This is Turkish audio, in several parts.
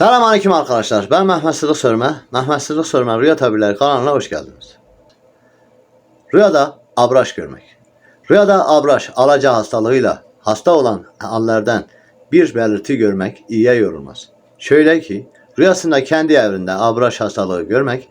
Selamünaleyküm arkadaşlar. Ben Mehmet Sıdık Sörme. Mehmet Sıdık Sörme Rüya Tabirleri kanalına hoş geldiniz. Rüyada abraş görmek. Rüyada abraş, alaca hastalığıyla hasta olan hallerden bir belirti görmek iyiye yorulmaz. Şöyle ki, rüyasında kendi evinde abraş hastalığı görmek,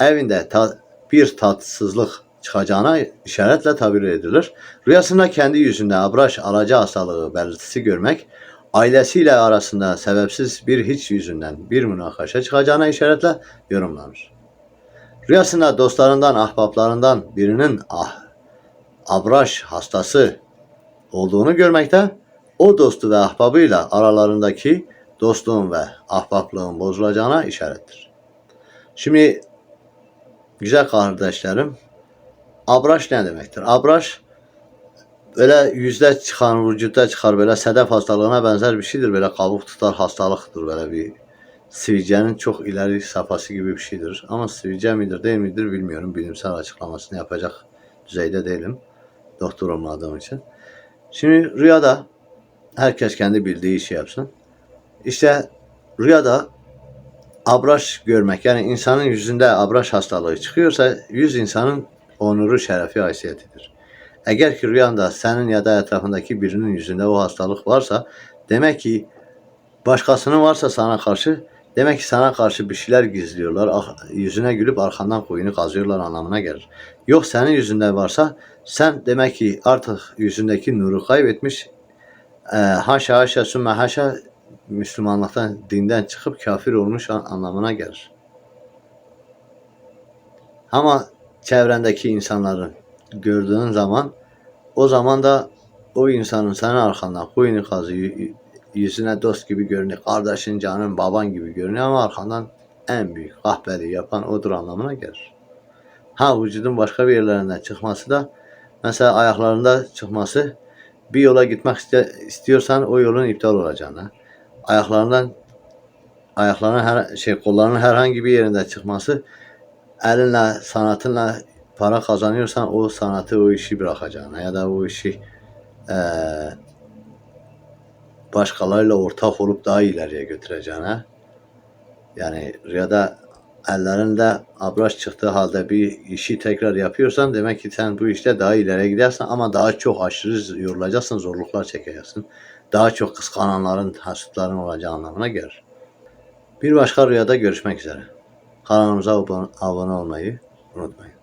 evinde ta- bir tatsızlık çıkacağına işaretle tabir edilir. Rüyasında kendi yüzünde abraş, alaca hastalığı belirtisi görmek, ailesiyle arasında sebepsiz bir hiç yüzünden bir münakaşa çıkacağına işaretle yorumlanır. Rüyasında dostlarından, ahbaplarından birinin ah, abraş hastası olduğunu görmekte, o dostu ve ahbabıyla aralarındaki dostluğun ve ahbaplığın bozulacağına işarettir. Şimdi güzel kardeşlerim, abraş ne demektir? Abraş böyle yüzde çıkan, vücutta çıkar böyle sedef hastalığına benzer bir şeydir. Böyle kabuk tutar hastalıktır böyle bir sivilcenin çok ileri safhası gibi bir şeydir. Ama sivilce midir değil midir bilmiyorum. Bilimsel açıklamasını yapacak düzeyde değilim. Doktor olmadığım için. Şimdi rüyada herkes kendi bildiği işi yapsın. İşte rüyada abraş görmek yani insanın yüzünde abraş hastalığı çıkıyorsa yüz insanın onuru, şerefi, haysiyetidir. Eğer ki rüyanda senin ya da etrafındaki birinin yüzünde o hastalık varsa demek ki başkasının varsa sana karşı demek ki sana karşı bir şeyler gizliyorlar. Ah- Yüzüne gülüp arkandan kuyunu kazıyorlar anlamına gelir. Yok senin yüzünde varsa sen demek ki artık yüzündeki nuru kaybetmiş. Haşa haşa sümme haşa Müslümanlıktan, dinden çıkıp kafir olmuş an- anlamına gelir. Ama çevrendeki insanların gördüğün zaman o zaman da o insanın senin arkandan kuyunu kazıyor, y- yüzüne dost gibi görünüyor, kardeşin, canın, baban gibi görünüyor ama arkandan en büyük kahpeliği yapan odur anlamına gelir. Ha vücudun başka bir yerlerinden çıkması da mesela ayaklarında çıkması bir yola gitmek istiyorsan o yolun iptal olacağına, ayaklarından ayaklarının her şey kollarının herhangi bir yerinde çıkması elinle sanatınla para kazanıyorsan o sanatı o işi bırakacağına ya da o işi eee başkalarıyla ortak olup daha ileriye götüreceğine yani rüyada ellerinde abraş çıktığı halde bir işi tekrar yapıyorsan demek ki sen bu işte daha ileriye gidersin ama daha çok aşırı yorulacaksın, zorluklar çekeceksin. Daha çok kıskananların, hasutların olacağı anlamına gelir. Bir başka rüyada görüşmek üzere. Kanalımıza abone olmayı unutmayın.